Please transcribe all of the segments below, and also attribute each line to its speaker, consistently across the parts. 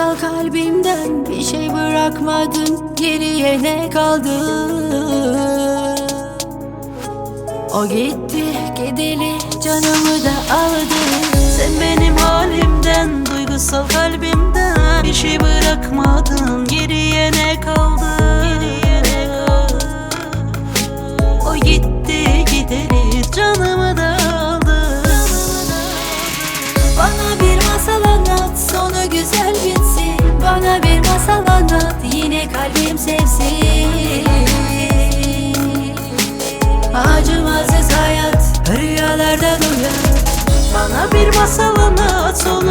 Speaker 1: Duygusal kalbimden bir şey bırakmadın Geriye ne kaldı? O gitti gideli canımı da aldı
Speaker 2: Sen benim halimden bir
Speaker 1: masal anlat Sonu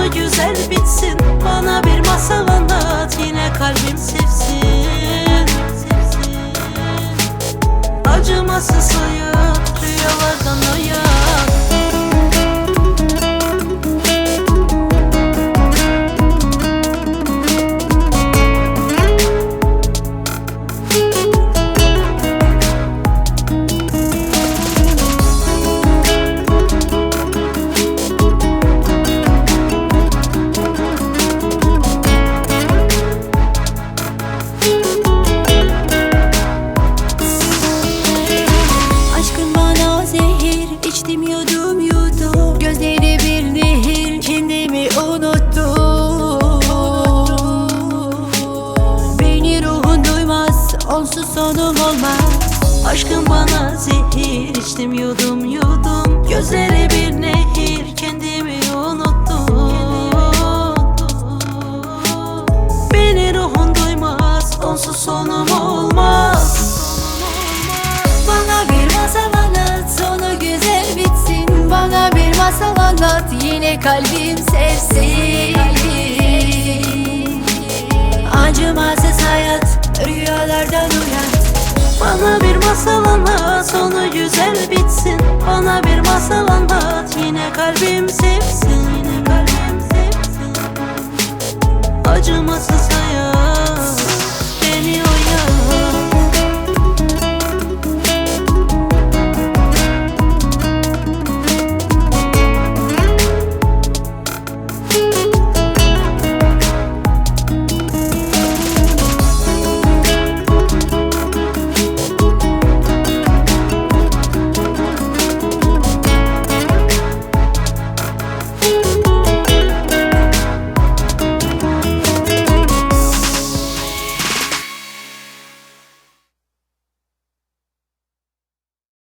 Speaker 1: içtim yudum yudum. Gözleri bir nehir kendimi unuttum. Beni ruhun duymaz onsuz sonum olmaz.
Speaker 2: Bana bir
Speaker 1: masal anlat sonu güzel bitsin. Bana bir masal anlat yine kalbim sevsin. Acımasız hayat rüyalardan uyan
Speaker 2: Bana bir masal anlat Sonu güzel bitsin. Bana bir masal anlat Yine kalbim sevsin. Yine kalbim sevsin. Acımasız